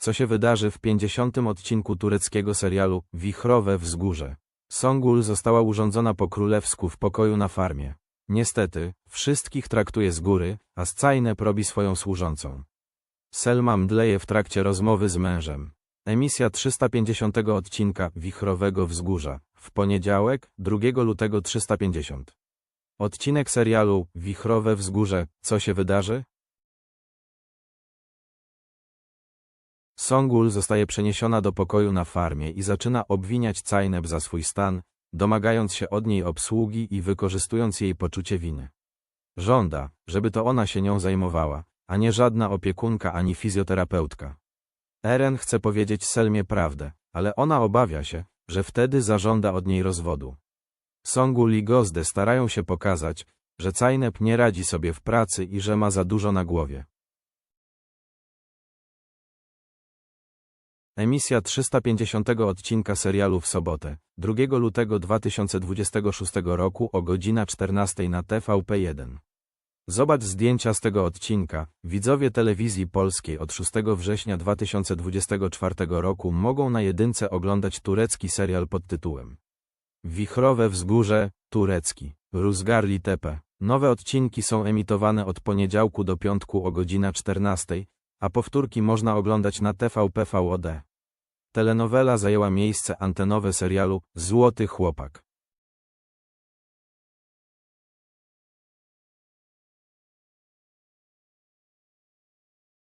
co się wydarzy w 50. odcinku tureckiego serialu Wichrowe Wzgórze. Songul została urządzona po królewsku w pokoju na farmie. Niestety, wszystkich traktuje z góry, a Scajnep robi swoją służącą. Selma mdleje w trakcie rozmowy z mężem. Emisja 350 odcinka Wichrowego Wzgórza. W poniedziałek, 2 lutego 350. Odcinek serialu Wichrowe Wzgórze. Co się wydarzy? Songul zostaje przeniesiona do pokoju na farmie i zaczyna obwiniać Cajneb za swój stan, domagając się od niej obsługi i wykorzystując jej poczucie winy. Żąda, żeby to ona się nią zajmowała, a nie żadna opiekunka ani fizjoterapeutka. Eren chce powiedzieć Selmie prawdę, ale ona obawia się, że wtedy zażąda od niej rozwodu. Songul i Gozde starają się pokazać, że Cajnep nie radzi sobie w pracy i że ma za dużo na głowie. Emisja 350 odcinka serialu w sobotę, 2 lutego 2026 roku o godzina 14 na TVP1. Zobacz zdjęcia z tego odcinka. Widzowie telewizji polskiej od 6 września 2024 roku mogą na jedynce oglądać turecki serial pod tytułem Wichrowe Wzgórze, turecki, Ruzgarli Tepe. Nowe odcinki są emitowane od poniedziałku do piątku o godzina 14, a powtórki można oglądać na TVP VOD. Telenowela zajęła miejsce antenowe serialu Złoty Chłopak.